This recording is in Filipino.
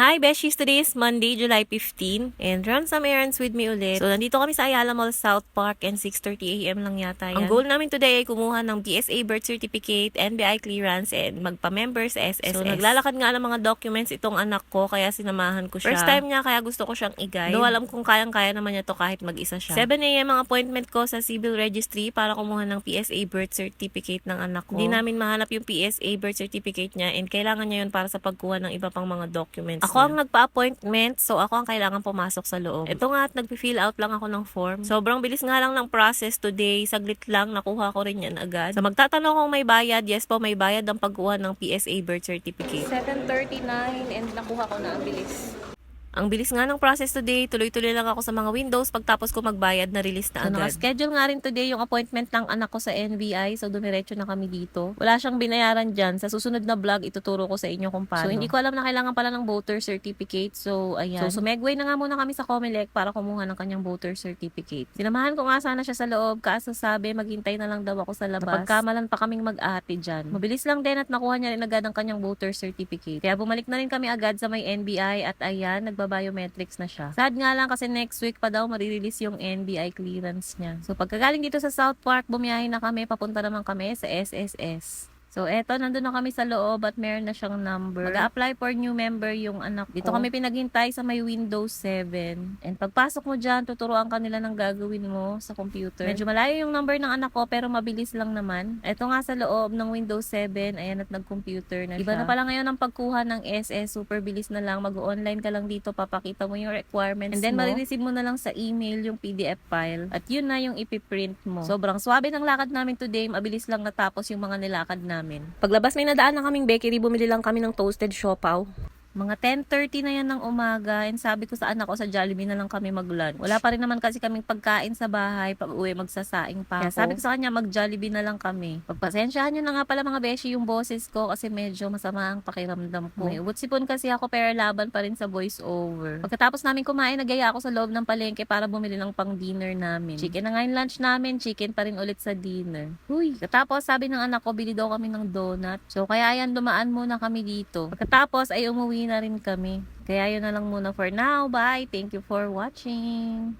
Hi, Beshies! Today is Monday, July 15, and run some errands with me ulit. So, nandito kami sa Ayala Mall, South Park, and 6.30am lang yata yan. Ang goal namin today ay kumuha ng PSA birth certificate, NBI clearance, and magpa-member sa SSS. So, naglalakad nga ng mga documents itong anak ko, kaya sinamahan ko siya. First time niya, kaya gusto ko siyang i-guide. Though alam kong kayang-kaya naman niya to kahit mag-isa siya. 7am ang appointment ko sa civil registry para kumuha ng PSA birth certificate ng anak ko. Hindi namin mahanap yung PSA birth certificate niya, and kailangan niya yun para sa pagkuha ng iba pang mga documents Ako ang nagpa-appointment, so ako ang kailangan pumasok sa loob. Ito nga at nagpi-fill out lang ako ng form. Sobrang bilis nga lang ng process today. Saglit lang, nakuha ko rin yan agad. So magtatanong kung may bayad. Yes po, may bayad ang pagkuha ng PSA birth certificate. 7.39 and nakuha ko na ang bilis. Ang bilis nga ng process today, tuloy-tuloy lang ako sa mga windows. Pagtapos ko magbayad, na-release na So, agad. naka-schedule nga rin today yung appointment ng anak ko sa NBI. So, dumiretso na kami dito. Wala siyang binayaran dyan. Sa susunod na vlog, ituturo ko sa inyo kung paano. So, hindi ko alam na kailangan pala ng voter certificate. So, ayan. So, sumegway na nga muna kami sa Comelec para kumuha ng kanyang voter certificate. Sinamahan ko nga sana siya sa loob. Kaso sabi, maghintay na lang daw ako sa labas. Napagkamalan pa kaming mag-ate dyan. Mabilis lang din at nakuha niya rin agad ang kanyang voter certificate. Kaya bumalik na rin kami agad sa may NBI at ayan, nagbabiometrics na siya. Sad nga lang kasi next week pa daw marirelease yung NBI clearance niya. So pagkagaling dito sa South Park, bumiyahin na kami, papunta naman kami sa SSS. So, eto, nandun na kami sa loob at meron na siyang number. Mag-apply for new member yung anak ko. Dito kami pinaghintay sa may Windows 7. And pagpasok mo dyan, tuturuan ka nila ng gagawin mo sa computer. Medyo malayo yung number ng anak ko, pero mabilis lang naman. Eto nga sa loob ng Windows 7, ayan at nag-computer na Iba siya. na pala ngayon ang pagkuha ng SS, super bilis na lang. Mag-online ka lang dito, papakita mo yung requirements And then, mo. marireceive mo na lang sa email yung PDF file. At yun na yung ipiprint mo. Sobrang swabe ng lakad namin today. Mabilis lang natapos yung mga nilakad namin. Paglabas may nadaan na kaming bakery, bumili lang kami ng toasted siopaw. Mga 10.30 na yan ng umaga and sabi ko sa anak ko sa Jollibee na lang kami mag-lunch. Wala pa rin naman kasi kaming pagkain sa bahay. Pag uwi, magsasaing pa ako. Kaya sabi ko sa kanya, mag-Jollibee na lang kami. Pagpasensyahan nyo na nga pala mga beshi yung boses ko kasi medyo masama ang pakiramdam ko. May ubutsipon kasi ako pero laban pa rin sa voice over. Pagkatapos namin kumain, nagaya ako sa loob ng palengke para bumili ng pang dinner namin. Chicken na nga yung lunch namin, chicken pa rin ulit sa dinner. Uy! Pagkatapos sabi ng anak ko, bili daw kami ng donut. So kaya ayan, dumaan muna kami dito. Pagkatapos ay umuwi na rin kami. Kaya yun na lang muna for now. Bye! Thank you for watching!